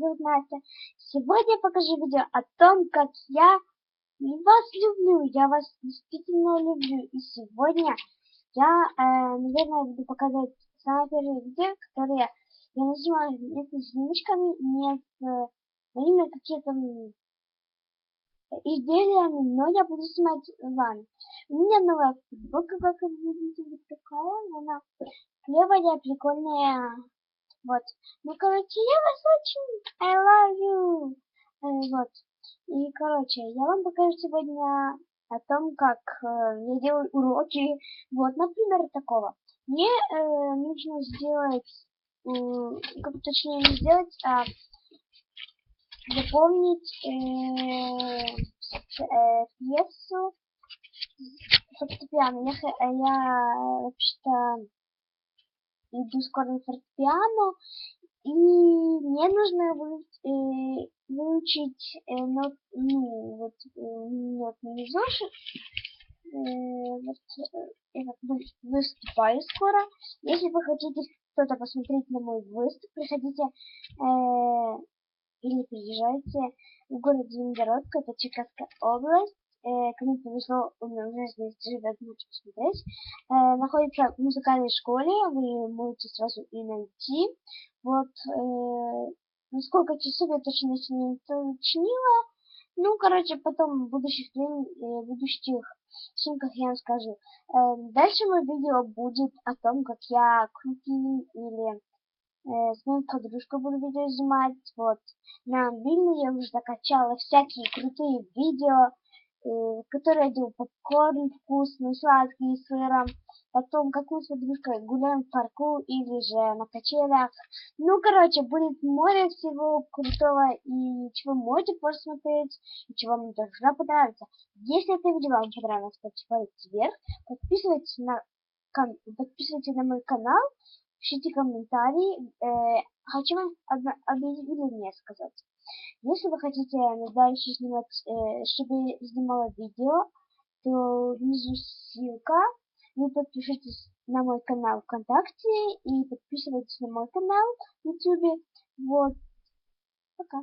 зовут Настя. Сегодня я покажу видео о том, как я вас люблю. Я вас действительно люблю. И сегодня я, э, наверное, буду показывать самое первое видео, которое я называю не с звучками, не с э, моими какими-то изделиями, но я буду снимать вами. У меня новая футболка, как вы видите, вот такая. Она клевая, прикольная. Вот. Ну, короче, я вас очень I love you. Э, вот. И, короче, я вам покажу сегодня о том, как э, я делаю уроки. Вот, например, такого. Мне э, нужно сделать, э, как точнее не сделать, а запомнить э, э, пьесу фортепиано. Я, я вообще-то иду скоро на фортепиано, и мне нужно вы, э, выучить э, нот, ну, вот, нотный зошит. Э, вот, э, я выступаю скоро. Если вы хотите кто-то посмотреть на мой выступ, приходите или приезжайте в город Звенигородка, это Чекасская область э, уже здесь живет, можете посмотреть, э, находится в музыкальной школе, вы можете сразу и найти. Вот, э, насколько часов я точно не уточнила, ну, короче, потом в будущих, э, будущих снимках я вам скажу. Э, дальше мое видео будет о том, как я круги или э, с моей подружкой буду видео снимать. Вот. На мобильный я уже закачала всякие крутые видео, Э, который одел попкорн вкусный, сладкий, с сыром. Потом, как мы с подружкой гуляем в парку или же на качелях. Ну, короче, будет море всего крутого и чего можете посмотреть, и чего мне должна понравиться. Если это видео вам понравилось, палец вверх, подписывайтесь на, подписывайтесь на мой канал, пишите комментарии. Э, хочу вам объявление сказать. Если вы хотите дальше снимать, э, чтобы снимала видео, то внизу ссылка. Вы подпишитесь на мой канал ВКонтакте и подписывайтесь на мой канал в YouTube. Вот. Пока.